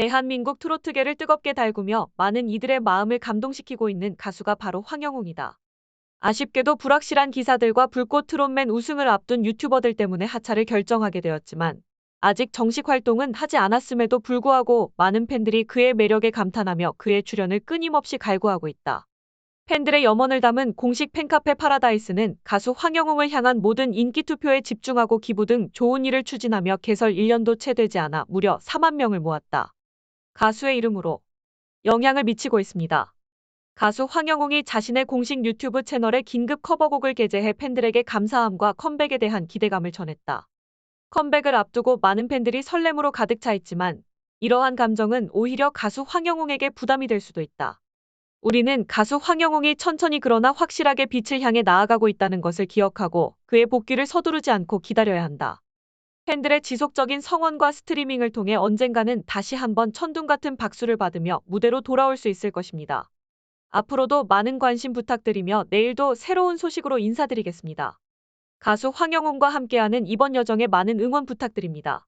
대한민국 트로트계를 뜨겁게 달구며 많은 이들의 마음을 감동시키고 있는 가수가 바로 황영웅이다. 아쉽게도 불확실한 기사들과 불꽃 트롯맨 우승을 앞둔 유튜버들 때문에 하차를 결정하게 되었지만 아직 정식 활동은 하지 않았음에도 불구하고 많은 팬들이 그의 매력에 감탄하며 그의 출연을 끊임없이 갈구하고 있다. 팬들의 염원을 담은 공식 팬카페 파라다이스는 가수 황영웅을 향한 모든 인기 투표에 집중하고 기부 등 좋은 일을 추진하며 개설 1년도 채 되지 않아 무려 4만 명을 모았다. 가수의 이름으로 영향을 미치고 있습니다. 가수 황영웅이 자신의 공식 유튜브 채널에 긴급 커버곡을 게재해 팬들에게 감사함과 컴백에 대한 기대감을 전했다. 컴백을 앞두고 많은 팬들이 설렘으로 가득 차 있지만 이러한 감정은 오히려 가수 황영웅에게 부담이 될 수도 있다. 우리는 가수 황영웅이 천천히 그러나 확실하게 빛을 향해 나아가고 있다는 것을 기억하고 그의 복귀를 서두르지 않고 기다려야 한다. 팬들의 지속적인 성원과 스트리밍을 통해 언젠가는 다시 한번 천둥 같은 박수를 받으며 무대로 돌아올 수 있을 것입니다. 앞으로도 많은 관심 부탁드리며 내일도 새로운 소식으로 인사드리겠습니다. 가수 황영웅과 함께하는 이번 여정에 많은 응원 부탁드립니다.